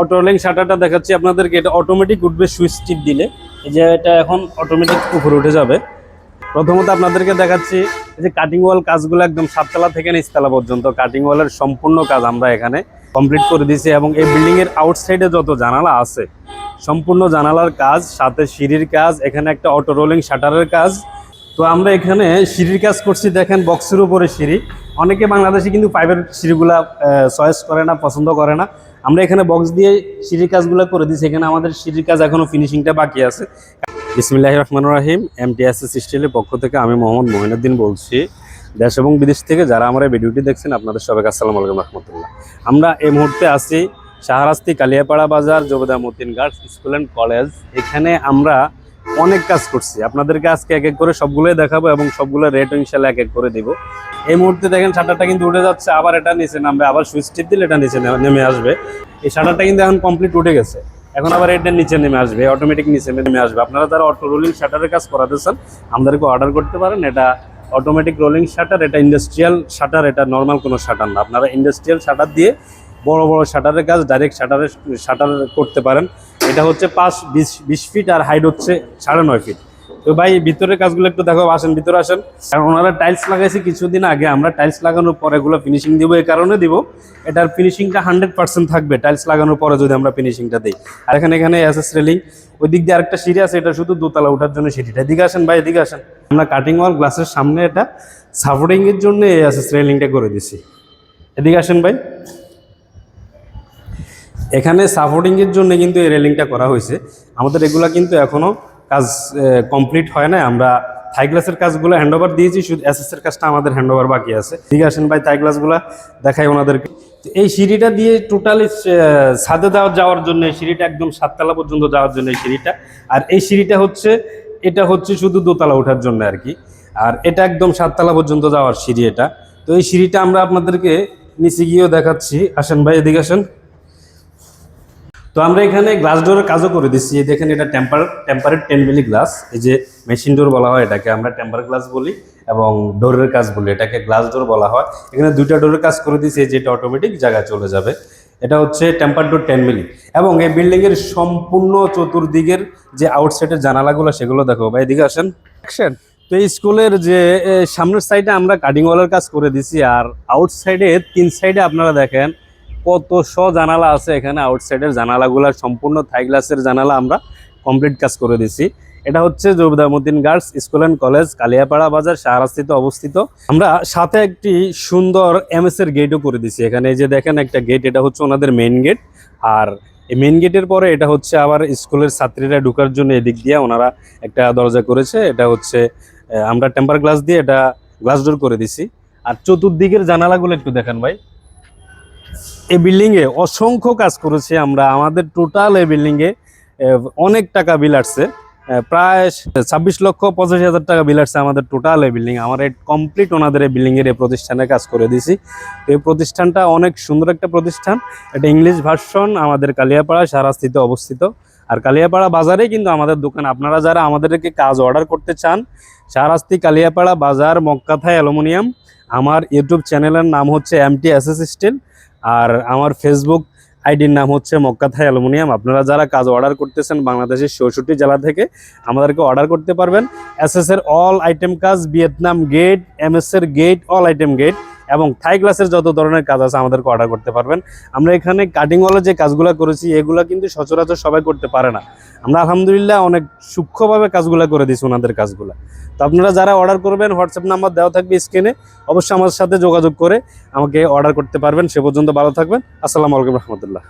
Auto rolling শাটারটা দেখাচ্ছি আপনাদেরকে। এটা অটোমেটিক উঠবে সুইচ টিপ দিলে। এই যে এটা এখন অটোমেটিক উপরে উঠে যাবে। প্রথমত আপনাদেরকে দেখাচ্ছি যে কাটিং ওয়াল কাজগুলো একদম সাততলা থেকে নিচতলা পর্যন্ত। কাটিং ওয়ালের সম্পূর্ণ কাজ আমরা এখানে কমপ্লিট করে দিয়েছি এবং এই বিল্ডিং এর আউটসাইডে যত জানালা আছে, সম্পূর্ণ জানালার কাজ, সাথে সিঁড়ির কাজ, এখানে একটা অটো রোলিং শাটারের কাজ। তো আমরা এখানে সিঁড়ির কাজ করছি, দেখেন বক্সের উপরে সিঁড়ি। অনেকে বাংলাদেশে কিন্তু ফাইবার সিঁড়িগুলা চয়েস করে না, পছন্দ করে না। আমরা এখানে বক্স দিয়ে সিঁড়ির কাজগুলো করে দিচ্ছি এখানে আমাদের সিঁড়ির কাজ এখনও ফিনিশিংটা বাকি আছে। বিসমিল্লাহ রহমান রাহিম এম এমটিএসএস স্টিলের পক্ষ থেকে আমি মোহাম্মদ মহিনুদ্দিন বলছি। দেশ এবং বিদেশ থেকে যারা আমার এই ভিডিওটি দেখছেন, আপনাদের সবাইকে আসসালামু আলাইকুম রহমতুল্লাহ। আমরা এই মুহূর্তে আছি শাহরাস্তি কালিয়াপাড়া বাজার, Jobeda Motin girls school and college এখানে আমরা অনেক কাজ করছি। আপনাদেরকে আজকে এক এক করে সবগুলোই দেখাবো এবং সবগুলো রেট ইনশাল্লাহ এক এক করে দিব। এই মুহূর্তে দেখেন শাটারটা কিন্তু উঠে যাচ্ছে, আবার এটা নিচে নামবে, আবার সুইচ টিপ দিলে এটা নিচে নেমে আসবে। এই শাটারটা কিন্তু এখন কমপ্লিট উঠে গেছে। এখন আবার এটা নিচে নেমে আসবে অটোমেটিক নিচে নেমে আসবে। আপনারা যারা অটো রোলিং শাটারের কাজ করাতে চান, আমাদেরকে অর্ডার করতে পারেন। এটা অটোমেটিক রোলিং শাটার এটা ইন্ডাস্ট্রিয়াল শাটার এটা নর্মাল কোনো শাটার না। আপনারা ইন্ডাস্ট্রিয়াল শাটার দিয়ে বড় বড় শাটারের কাজ ডাইরেক্ট শাটারের শাটার করতে পারেন। এটা হচ্ছে পাঁচ, বিশ বিশ ফিট আর হাইট হচ্ছে সাড়ে নয় ফিট তো ভাই, ভিতরের কাজগুলো একটু দেখো, আসেন, ভিতরে আসেন। কারণ ওনারা টাইলস লাগাইছে কিছুদিন আগে, আমরা টাইলস লাগানোর পরে এগুলো ফিনিশিং দিব এই কারণে দিব। এটার ফিনিশিংটা হান্ড্রেড পার্সেন্ট থাকবে টাইলস লাগানোর পরে যদি আমরা ফিনিশিংটা দিই। আর এখানে এখানে এসএস রেলিং ওই দিক দিয়ে আরেকটা সিঁড়ি আছে, এটা শুধু দোতলা ওঠার জন্য সিঁড়িটা। এদিকে আসেন ভাই, এদিকে আসেন। আমরা কাটিং ওয়াল গ্লাসের সামনে এটা সাপোর্টিং এর জন্য এই এসএস রেলিংটা করে দিছি। এদিকে আসেন ভাই। এখানে সাপোর্টিংয়ের জন্য কিন্তু এই রেলিংটা করা হয়েছে। আমাদের এগুলা কিন্তু এখনও কাজ কমপ্লিট হয় না আমরা থাই গ্লাসের কাজগুলো হ্যান্ড ওভার দিয়েছি, শুধু এর কাজটা আমাদের হ্যান্ড ওভার বাকি আছে। ঠিক আসেন ভাই থাই গ্লাসগুলো দেখাই ওনাদেরকে। এই সিঁড়িটা দিয়ে টোটালি ছাদে দেওয়া যাওয়ার জন্য এই সিঁড়িটা, একদম সাততলা পর্যন্ত যাওয়ার জন্য এই সিঁড়িটা। আর এই সিঁড়িটা হচ্ছে, এটা হচ্ছে শুধু দোতলা ওঠার জন্য আর কি। আর এটা একদম সাততলা পর্যন্ত যাওয়ার সিঁড়ি এটা। তো এই সিঁড়িটা আমরা আপনাদেরকে নিচে গিয়েও দেখাচ্ছি। আসেন ভাই, এদিকে আসেন। আমরা এখানে গ্লাস ডোরের কাজও করে দিচ্ছি। দেখেন এটা temper tempered ten milli glass এই যে মেশিন ডোর বলা হয় এটাকে আমরা টেম্পার গ্লাস বলি এবং ডোরের কাজ বলি। এটাকে গ্লাস ডোর বলা হয়। এখানে দুইটা ডোরের কাজ করে দিচ্ছি যেটা অটোমেটিক জায়গা চলে যাবে। এটা হচ্ছে টেম্পার ডোর টেন মিলি এবং এই বিল্ডিং এর সম্পূর্ণ চতুর্দিকের যে আউটসাইডের জানালাগুলো সেগুলো দেখো। ভাই এদিকে আসেন। অ্যাকশন তো এই স্কুলের যে সামনের সাইডে আমরা কাটিং ওয়ালের কাজ করে দিছি আর আউটসাইডে তিন সাইডে আপনারা দেখেন কত শ জানালা আছে এখানে আউটসাইডের জানালাগুলো সম্পূর্ণ থাই গ্লাসের জানালা আমরা কমপ্লিট কাজ করে দিছি এটা হচ্ছে Jobidamuddin girls school and college Kaliapara বাজার, শাহরাস্তিতে অবস্থিত। আমরা সাথে একটি সুন্দর এমএস এর গেটও করে দিছি এখানে এই যে দেখেন একটা গেট এটা হচ্ছে ওনাদের মেইন গেট আর এই মেইন গেটের পরে এটা হচ্ছে আবার স্কুলের ছাত্রীরা ঢোকার জন্য এদিক দিয়ে ওনারা একটা দরজা করেছে। এটা হচ্ছে আমরা টেম্পার গ্লাস দিয়ে এটা গ্লাস ডোর করে দিছি আর চতুর্দিকের জানালাগুলো একটু দেখেন ভাই। এই বিল্ডিং এ অসংখ্য কাজ করেছি আমরা। আমাদের টোটাল এই বিল্ডিং এ, অনেক টাকা বিল আসছে। প্রায় ছাব্বিশ লক্ষ পঁচাশি হাজার টাকা বিল আসছে আমাদের টোটাল এই বিল্ডিং আমার এই কমপ্লিট ওনাদের এই বিল্ডিং এর এই প্রতিষ্ঠানে কাজ করে দিছি এই প্রতিষ্ঠানটা অনেক সুন্দর একটা প্রতিষ্ঠান। এটা ইংলিশ ভার্সন আমাদের কালিয়াপাড়া সারাস্থিতে অবস্থিত। আর কালিয়াপাড়া বাজারে কিন্তু আমাদের দোকান। আপনারা যারা আমাদেরকে কাজ অর্ডার করতে চান সারাস্তি কালিয়াপাড়া বাজার মক্কাথায় অ্যালুমিনিয়াম। আমার ইউটিউব চ্যানেলের নাম হচ্ছে এমটি এসএস স্টিল আর আমার ফেসবুক আইডির নাম হচ্ছে মক্কাথাই অ্যালুমিনিয়াম। আপনারা যারা কাজ অর্ডার করতেছেন বাংলাদেশের চৌষট্টি জেলা থেকে, আমাদেরকে অর্ডার করতে পারবেন। এস এর অল আইটেম কাজ ভিয়েতনাম গেট এম এর গেট অল আইটেম গেট এবং থাই ক্লাসের যত ধরনের কাজ আছে আমাদেরকে অর্ডার করতে পারবেন। আমরা এখানে কাটিং ওয়ালের যে কাজগুলো করেছি, এগুলো কিন্তু সচরাচর সবাই করতে পারে না। আমরা আলহামদুলিল্লাহ অনেক সূক্ষ্মভাবে কাজগুলো করে দিছি ওনাদের কাজগুলো। তো আপনারা যারা অর্ডার করবেন হোয়াটসঅ্যাপ নাম্বার দেওয়া থাকবে স্ক্রিনে অবশ্যই আমার সাথে যোগাযোগ করে আমাকে অর্ডার করতে পারবেন। সে পর্যন্ত ভালো থাকবেন। আসসালামু আলাইকুম রহমতুল্লাহ।